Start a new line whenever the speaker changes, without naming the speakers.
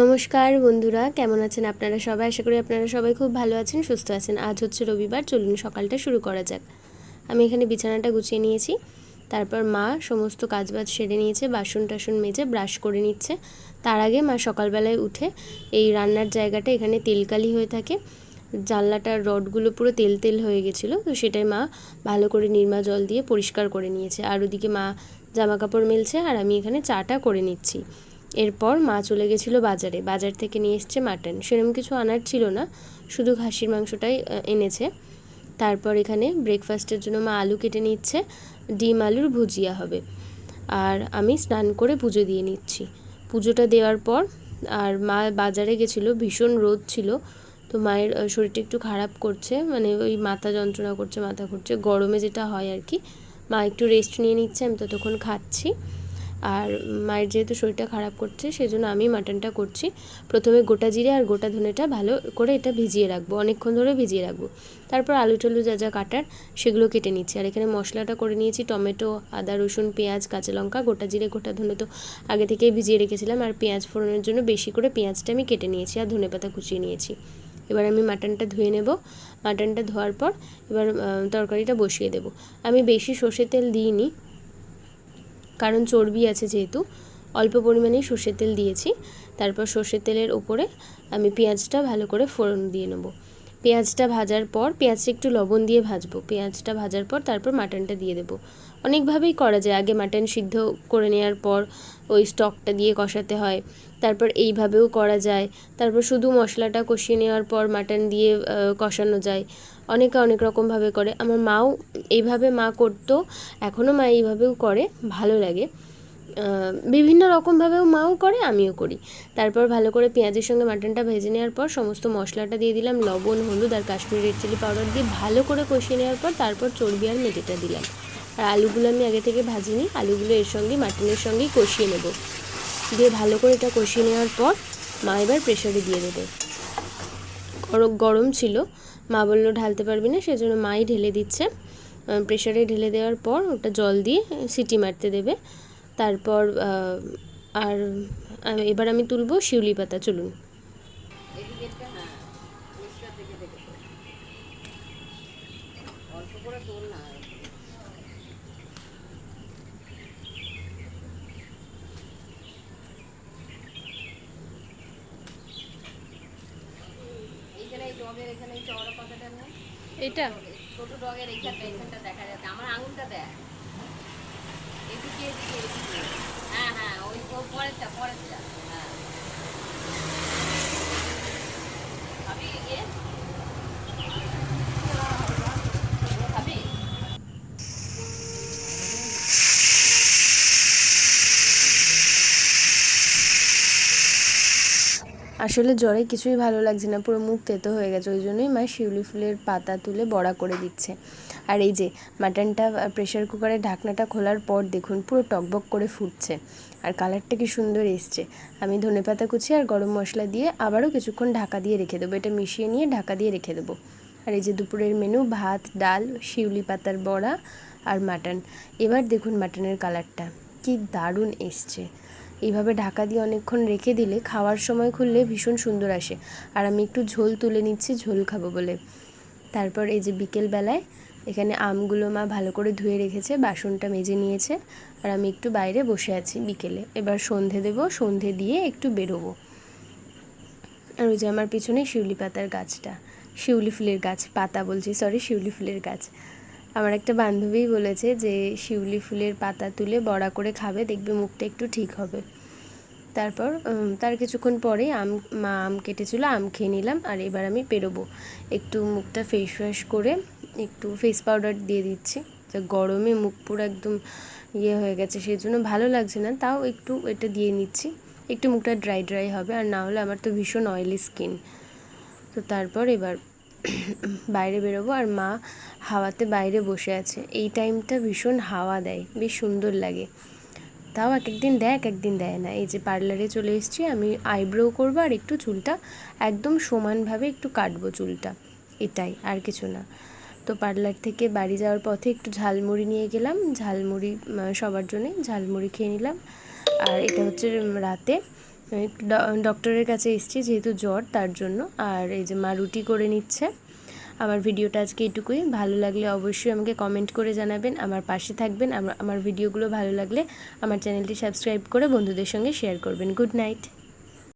নমস্কার বন্ধুরা, কেমন আছেন আপনারা সবাই? আশা করি আপনারা সবাই খুব ভালো আছেন, সুস্থ আছেন। আজ হচ্ছে রবিবার, চলুন সকালটা শুরু করা যাক। আমি এখানে বিছানাটা গুছিয়ে নিয়েছি, তারপর মা সমস্ত কাজবাজ সেরে নিয়েছে, বাসন টাসন মেজে ব্রাশ করে নিচ্ছে। তার আগে মা সকালবেলায় উঠে এই রান্নার জায়গাটা এখানে তেলকালি হয়ে থাকে। জানলাটার রডগুলো পুরো তেল তেল হয়ে গেছিল, তো সেটাই মা ভালো করে নির্মা জল দিয়ে পরিষ্কার করে নিয়েছে। আর ওদিকে মা জামা কাপড় মেলছে, আর আমি এখানে চাটা করে নিচ্ছি। এরপর মা চলে গেছিল বাজারে। বাজার থেকে নিয়ে এসছে মাটন। সেরকম কিছু আনার ছিল না, শুধু খাসির মাংসটাই এনেছে। তারপর এখানে ব্রেকফাস্টের জন্য মা আলু কেটে নিচ্ছে, ডিম আলুর ভুজিয়া হবে। আর আমি স্নান করে পুজো দিয়ে নিচ্ছি। পুজোটা দেওয়ার পর, আর মা বাজারে গেছিল, ভীষণ রোদ ছিল, তো মায়ের শরীরটা একটু খারাপ করছে মানে ওই মাথা যন্ত্রণা করছে, মাথা ঘুরছে, গরমে যেটা হয় আর কি। মা একটু রেস্ট নিয়ে নিচ্ছে, আমি ততক্ষণ খাচ্ছি। আর মায়ের যেহেতু শরীরটা খারাপ করছে, সেজন্য আমি মাটনটা করছি। প্রথমে গোটা জিরে আর গোটা ধনেটা ভালো করে এটা ভিজিয়ে রাখব, অনেকক্ষণ ধরে ভিজিয়ে রাখব। তারপর আলু টালু যা যা কাটার সেগুলো কেটে নিচ্ছি। আর এখানে মশলাটা করে নিয়েছি, টমেটো, আদা, রসুন, পেঁয়াজ, কাঁচা লঙ্কা, গোটা জিরে, গোটা ধনে তো আগে থেকেই ভিজিয়ে রেখেছিলাম। আর পেঁয়াজ ফোড়নের জন্য বেশি করে পেঁয়াজটা আমি কেটে নিয়েছি আর ধনে পাতা কুচিয়ে নিয়েছি। এবার আমি মাটনটা ধুয়ে নেব। মাটনটা ধোয়ার পর এবার তরকারিটা বসিয়ে দেব। আমি বেশি সর্ষের তেল দিইনি কারণ চর্বি আছে যেহেতু, অল্প পরিমাণেই সর্ষের তেল দিয়েছি। তারপর সর্ষের তেলের ওপরে আমি পেঁয়াজটা ভালো করে ফোড়ন দিয়ে নেব। পেঁয়াজটা ভাজার পর, পেঁয়াজটা একটু লবণ দিয়ে ভাজবো। পেঁয়াজটা ভাজার পর তারপর মাটনটা দিয়ে দেবো। অনেকভাবেই করা যায়। আগে মাটন সিদ্ধ করে নেওয়ার পর ওই স্টকটা দিয়ে কষাতে হয়। তারপর এইভাবেও করা যায়। তারপর শুধু মশলাটা কষিয়ে নেওয়ার পর মাটন দিয়ে কষানো যায়। অনেকে অনেক রকমভাবে করে। আমার মাও এইভাবে মা করতো এখনও মা এইভাবেও করে, ভালো লাগে। বিভিন্ন রকমভাবেও মাও করে, আমিও করি। তারপর ভালো করে পেঁয়াজের সঙ্গে মাটনটা ভেজে নেওয়ার পর সমস্ত মশলাটা দিয়ে দিলাম, লবণ, হলুদ আর কাশ্মীরি রেড চিলি পাউডার দিয়ে ভালো করে কষিয়ে নেওয়ার পর তারপর চর্বি আর মেটেটা দিলাম। আর আলুগুলো আমি আগে থেকে ভাজিনি, আলুগুলো এর সঙ্গে, মাটনের সঙ্গেই কষিয়ে নেব। দিয়ে ভালো করে এটা কষিয়ে নেওয়ার পর মা এবার প্রেশারে দিয়ে দেবে। গরম ছিল। মা বলল ঢালতে পারবি না, সেজন্য মাই ঢেলে দিচ্ছে। প্রেশারে ঢেলে দেওয়ার পর ওটা জল দিয়ে সিটি মারতে দেবে। তারপর আর এবার আমি তুলবো শিউলি পাতা, চলুন। এটা
ছোট ডগের এইখানটা এইখানটা দেখা যাচ্ছে। আমার আঙুলটা দেখ। এদিকে এদিকে এদিকে। হ্যাঁ হ্যাঁ ওই পরেরটা পরেরটা।
আসলে জ্বরে কিছুই ভালো লাগছে না, পুরো মুখ তেতো হয়ে গেছে, ওই জন্যই মা শিউলি ফুলের পাতা তুলে বড়া করে দিচ্ছে। আর এই যে মাটনটা প্রেশার কুকারের ঢাকনাটা খোলার পর দেখুন পুরো টকবক করে ফুটছে। আর কালারটা কি সুন্দর এসছে। আমি ধনে পাতা কুচি আর গরম মশলা দিয়ে আবারও কিছুক্ষণ ঢাকা দিয়ে রেখে দেবো। এটা মিশিয়ে নিয়ে ঢাকা দিয়ে রেখে দেবো। আর এই যে দুপুরের মেনু ভাত, ডাল, শিউলি পাতার বড়া আর মাটন। এবার দেখুন মাটনের কালারটা কি দারুণ এসছে। এইভাবে ঢাকা দিয়ে অনেকক্ষণ রেখে দিলে খাওয়ার সময় খুললে ভীষণ সুন্দর আসে। আর আমি একটু ঝোল তুলে নিচ্ছি, ঝোল খাব বলে। তারপর এই যে বিকেলবেলায় এখানে আমগুলো মা ভালো করে ধুয়ে রেখেছে, বাসনটা মেজে নিয়েছে। আর আমি একটু বাইরে বসে আছি বিকেলে। এবার সন্ধে দেব, সন্ধে দিয়ে একটু বেরোবো। আর ওই যে আমার পিছনে শিউলি পাতার গাছটা, শিউলি ফুলের গাছ, পাতা বলছি সরি শিউলি ফুলের গাছ। আমার একটা বান্ধবী বলেছে যে, শিউলি ফুলের পাতা তুলে বড়া করে খাবে, দেখবে মুখটা একটু ঠিক হবে। তারপর তার কিছুক্ষণ পরে আম, মা আম কেটেছিল, আম খেয়ে নিলাম, আর এবার আমি পেরোবো। একটু মুখটা ফেস ওয়াশ করে একটু ফেস পাউডার দিয়ে দিচ্ছি। যে গরমে মুখ পুরো একদম ইয়ে হয়ে গেছে সেই জন্য ভালো লাগছে না, তাও একটু এটা দিয়ে নিচ্ছি। একটু মুখটা ড্রাই ড্রাই হবে, আর না হলে আমার তো ভীষণ অয়েলি স্কিন তো তারপর এবার বাইরে বেরোবো আর মা হাওয়াতে বাইরে বসে আছে। এই টাইমটা ভীষণ হাওয়া দেয়, বেশ সুন্দর লাগে। তাও এক একদিন দেয় এক একদিন দেয় না। এই যে পার্লারে চলে এসেছি, আমি আইব্রো করব আর একটু চুলটা একদম সমানভাবে একটু কাটবো চুলটা। এটাই, আর কিছু না। তো পার্লার থেকে বাড়ি যাওয়ার পথে একটু ঝালমুড়ি নিয়ে গেলাম। ঝালমুড়ি সবার জন্যে ঝালমুড়ি খেয়ে নিলাম। আর এটা হচ্ছে রাতে ড- ডক্টরের কাছে এসেছি যেহেতু জ্বর, তার জন্য। আর এই যে মা রুটি করে নিচ্ছে। আমার ভিডিওটা আজকে এটুকুই। ভালো লাগলে অবশ্যই আমাকে কমেন্ট করে জানাবেন। আমার পাশে থাকবেন। আমার ভিডিওগুলো ভালো লাগলে আমার চ্যানেলটি সাবস্ক্রাইব করে বন্ধুদের সঙ্গে শেয়ার করবেন। Good night